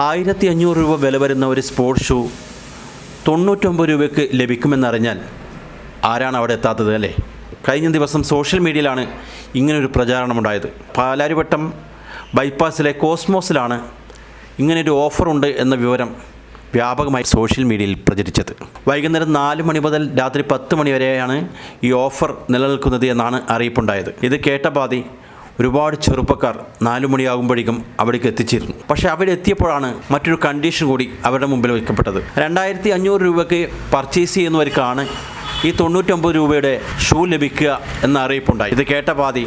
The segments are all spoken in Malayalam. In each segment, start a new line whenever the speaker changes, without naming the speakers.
ആയിരത്തി അഞ്ഞൂറ് രൂപ വില വരുന്ന ഒരു സ്പോർട്സ് ഷൂ തൊണ്ണൂറ്റൊമ്പത് രൂപയ്ക്ക് ലഭിക്കുമെന്നറിഞ്ഞാൽ ആരാണ് അവിടെ എത്താത്തത് അല്ലേ? കഴിഞ്ഞ ദിവസം സോഷ്യൽ മീഡിയയിലാണ് ഇങ്ങനൊരു പ്രചാരണമുണ്ടായത്. പാലാരിവട്ടം ബൈപ്പാസിലെ കോസ്മോസിലാണ് ഇങ്ങനൊരു ഓഫറുണ്ട് എന്ന വിവരം വ്യാപകമായി സോഷ്യൽ മീഡിയയിൽ പ്രചരിച്ചത്. വൈകുന്നേരം നാല് മണി മുതൽ രാത്രി പത്ത് മണി വരെയാണ് ഈ ഓഫർ നിലനിൽക്കുന്നത് എന്നാണ് അറിയിപ്പുണ്ടായത്. ഇത് കേട്ട പാതി ഒരുപാട് ചെറുപ്പക്കാർ നാലു മണിയാകുമ്പോഴേക്കും അവിടേക്ക് എത്തിച്ചേരുന്നു. പക്ഷെ അവിടെ എത്തിയപ്പോഴാണ് മറ്റൊരു കണ്ടീഷൻ കൂടി അവരുടെ മുമ്പിൽ വയ്ക്കപ്പെട്ടത് രണ്ടായിരത്തി അഞ്ഞൂറ് രൂപയ്ക്ക് പർച്ചേസ് ചെയ്യുന്നവർക്കാണ് ഈ തൊണ്ണൂറ്റൊമ്പത് രൂപയുടെ ഷൂ ലഭിക്കുക എന്ന അറിയിപ്പുണ്ടായി. ഇത് കേട്ട പാതി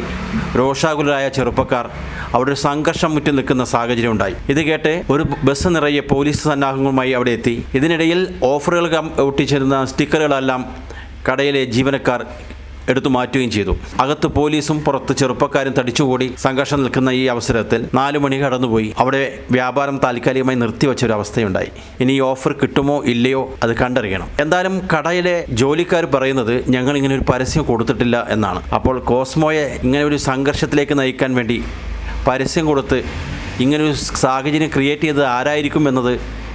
രോഷാകുലരായ ചെറുപ്പക്കാർ അവിടെ ഒരു സംഘർഷം മുറ്റി നിൽക്കുന്ന സാഹചര്യം ഉണ്ടായി. ഇത് കേട്ട് ഒരു ബസ് നിറയെ പോലീസ് സന്നാഹങ്ങളുമായി അവിടെ എത്തി. ഇതിനിടയിൽ ഓഫറുകൾ ഒട്ടിച്ചിരുന്ന സ്റ്റിക്കറുകളെല്ലാം കടയിലെ ജീവനക്കാർ എടുത്തു മാറ്റുകയും ചെയ്തു. അകത്ത് പോലീസും പുറത്ത് ചെറുപ്പക്കാരും തടിച്ചുകൂടി സംഘർഷം നിൽക്കുന്ന ഈ അവസരത്തിൽ നാലു മണി കടന്നുപോയി. അവിടെ വ്യാപാരം താൽക്കാലികമായി നിർത്തിവെച്ച ഒരു അവസ്ഥയുണ്ടായി. ഇനി ഈ ഓഫർ കിട്ടുമോ ഇല്ലയോ അത് കണ്ടറിയണം. എന്തായാലും കടയിലെ ജോലിക്കാർ പറയുന്നത് ഞങ്ങൾ ഇങ്ങനെ ഒരു പരസ്യം കൊടുത്തിട്ടില്ല എന്നാണ്. അപ്പോൾ കോസ്മോയെ ഇങ്ങനെ ഒരു സംഘർഷത്തിലേക്ക് നയിക്കാൻ വേണ്ടി പരസ്യം കൊടുത്ത് ഇങ്ങനൊരു സാഹചര്യം ക്രിയേറ്റ് ചെയ്തത് ആരായിരിക്കും എന്നത്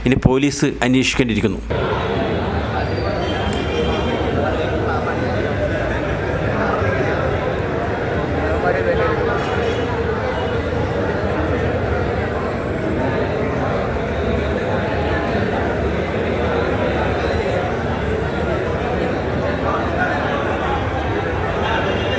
ഇനി പോലീസ് അന്വേഷിക്കേണ്ടിയിരിക്കുന്നു. María Belén.